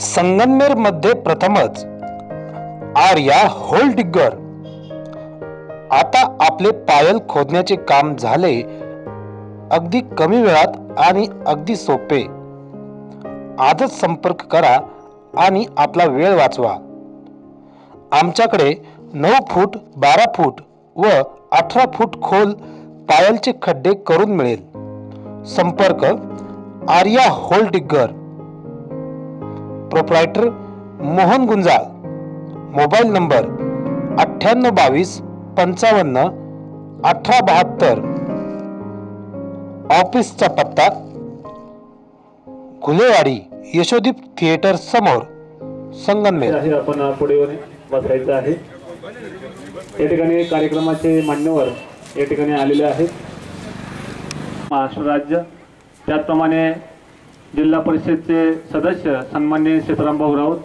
संगमनेरमध्ये प्रथमच आर्या होल डिग्गर. आता आपले पायल खोदण्याचे काम झाले अगदी कमी वेळात आणि अगदी सोपे. आजच संपर्क करा आणि आपला वेळ वाचवा. आमच्याकडे नऊ फूट बारा फूट व अठरा फूट खोल पायलचे खड्डे करून मिळेल. संपर्क Arya hole digger. Proprietor Mohan Gunjal. Mobile number अठ्ठ्याण्णव बावीस पंचावन्न अठरा बहात्तर. ऑफिसचा पत्ता घुलेवाडी यशोदीप थिएटर समोर संगनमेर. आहे आपण पुढे बसायचं आहे. या ठिकाणी कार्यक्रमाचे मान्यवर या ठिकाणी आलेले आहेत. महाराष्ट्र राज्य त्याचप्रमाणे जिल्हा परिषदचे सदस्य सन्मान्य सीतारामभाऊ राऊत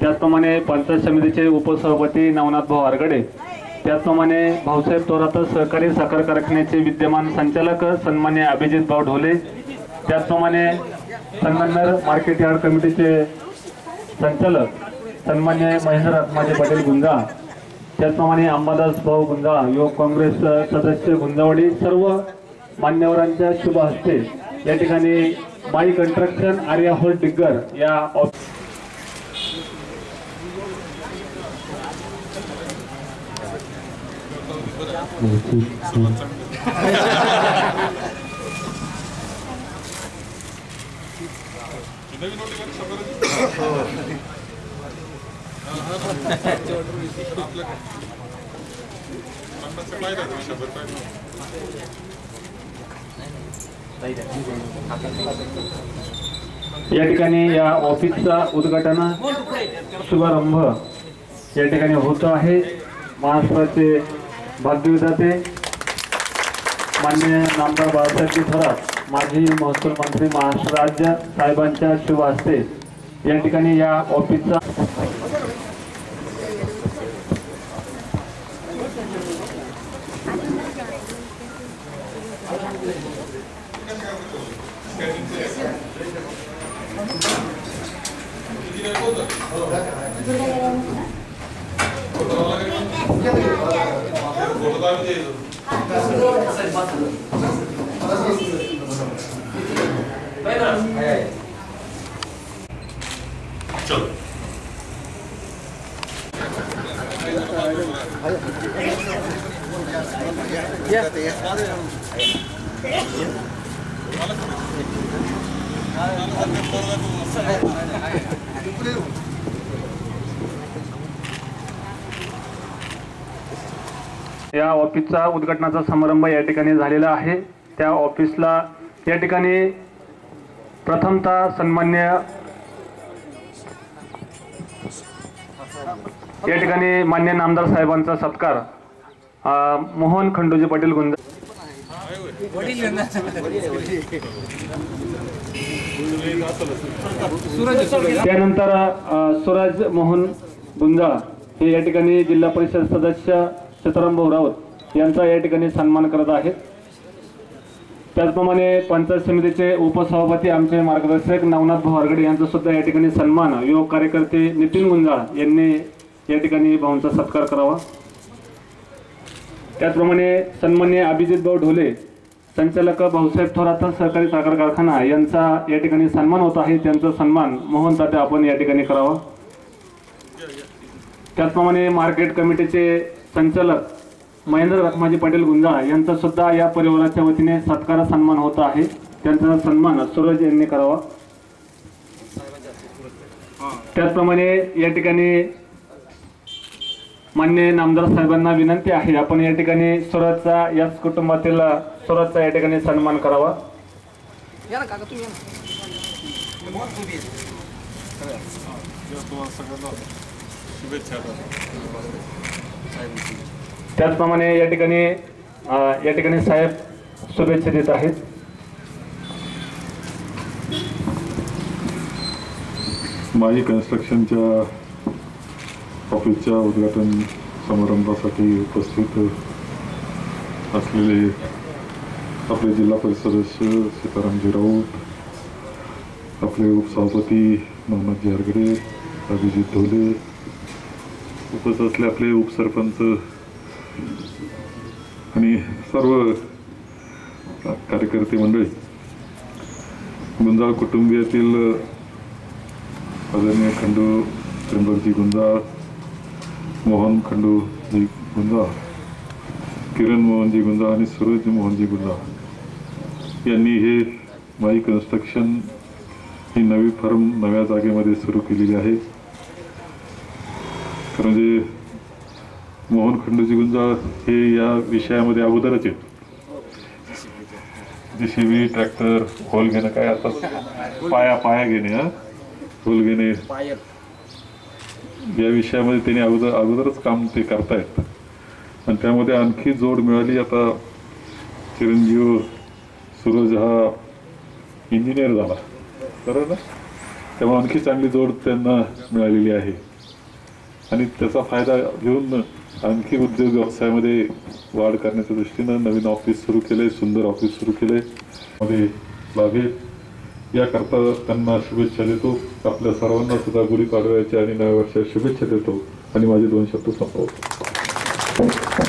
त्याचप्रमाणे पंचायत समितीचे उपसभापती नवनाथ भाऊ आरगडे त्याचप्रमाणे भाऊसाहेब थोरात सहकारी साखर कारखान्याचे विद्यमान संचालक सन्मान्य अभिजित भाऊ ढोले त्याचप्रमाणे संगमनेर मार्केट यार्ड कमिटीचे संचालक सन्मान्य महेंद्र आत्माजी पाटील गुंजा त्याचप्रमाणे अंबादास भाऊ गुंजा युवक काँग्रेस सदस्य गुंजावडी सर्व मान्यवरांच्या शुभ हस्ते या ठिकाणी माई कंस्ट्रक्शन आर्या होल डिग्गर या ऑफ- या ठिकाणी या ऑफिसचा उद्घाटन शुभारंभ या ठिकाणी होत आहे. महाराष्ट्राचे भाग्यविधाते मान्य नामदार बाळासाहेब थोरात माजी महसूल मंत्री महाराष्ट्र राज्य साहेबांच्या शुभ हस्ते या ठिकाणी या ऑफिसचा Yeah. या ऑफिसचा उद्घाटनाचा समारंभ या ठिकाणी झालेला आहे. त्या ऑफिसला या ठिकाणी प्रथमतः सन्मान्य या ठिकाणी मान्य नामदार साहेबांचा सत्कार मोहन खंडोजी पाटील गुंज त्यानंतर स्वराज मोहन गुंजाळ हे या ठिकाणी जिल्हा परिषद सदस्य सीताराम भाऊ रावत यांचा या ठिकाणी सन्मान करत आहेत. त्याचप्रमाणे पंचायत समितीचे उपसभापती आमचे मार्गदर्शक नवनाथ भाऊ आरगडे यांचा सुद्धा या ठिकाणी सन्मान युवक कार्यकर्ते नितीन गुंजाळ यांनी या ठिकाणी भाऊंचा सत्कार करावा. त्याचप्रमाणे सन्मान्य अभिजित भाऊ ढोले संचालक भाऊसाहेब थोरात सहकारी साखर कारखाना यांचा या ठिकाणी सन्मान होत आहे. त्यांचा सन्मान मोहन तात्या आपण या ठिकाणी करावा. त्याचप्रमाणे मार्केट कमिटीचे संचालक महेंद्र रखमाजी पाटील गुंजाळ यांचा सुद्धा या परिवाराच्या वतीने सत्कार सन्मान होत आहे. त्यांचा सन्मान सूरज यांनी करावा. त्याचप्रमाणे या ठिकाणी मान्य नामदार साहेबांना विनंती आहे. आपण या ठिकाणी सूरजचा याच कुटुंबातील सुरतचा या ठिकाणी सन्मान करावा. त्याचप्रमाणे या ठिकाणी या ठिकाणी साहेब शुभेच्छा देत आहेत. माई कन्स्ट्रक्शनच्या ऑफिसच्या उद्घाटन समारंभासाठी उपस्थित असलेले आपले जिल्हा परिषद सदस्य सीतारामजी राऊत आपले उपसभापती मोहम्मद जारगडे अभिजित ढोले उपस्थित असले आपले उपसरपंच आणि सर्व कार्यकर्ते मंडळी. गुंजाळ कुटुंबियातील आदरणीय खंडू त्र्यंबकजी गुंजाळ मोहन खंडूजी गुंजाळ. किरण मोहनजी गुंजाळ आणि सूरज मोहनजी गुंजाळ यांनी हे माई कन्स्ट्रक्शन ही नवी फर्म नव्या जागेमध्ये सुरू केलेली आहे. म्हणजे मोहन खंडूजी गुंजाळ हे या विषयामध्ये अगोदरच आहेत. जेसीबी ट्रॅक्टर होल घेणं काय आता पाया पाया घेणे हा? होल घेणे. या विषयामध्ये त्यांनी अगोदर अगोदरच काम ते करतायत. आणि त्यामध्ये आणखी जोड मिळाली. आता चिरंजीव सूरज हा इंजिनियर झाला. बरोबर ना? तेव्हा आणखी चांगली जोड त्यांना मिळालेली आहे. आणि त्याचा फायदा घेऊन आणखी उद्योग व्यवसायामध्ये वाढ करण्याच्या दृष्टीनं नवीन ऑफिस सुरू केले सुंदर ऑफिस सुरू केले. मध्ये लागेल याकरता त्यांना शुभेच्छा देतो. आपल्या सर्वांना सुद्धा गुढीपाडव्याच्या आणि नव्या वर्षाच्या शुभेच्छा देतो. आणि माझे दोन शब्द संपवतो. Thank you.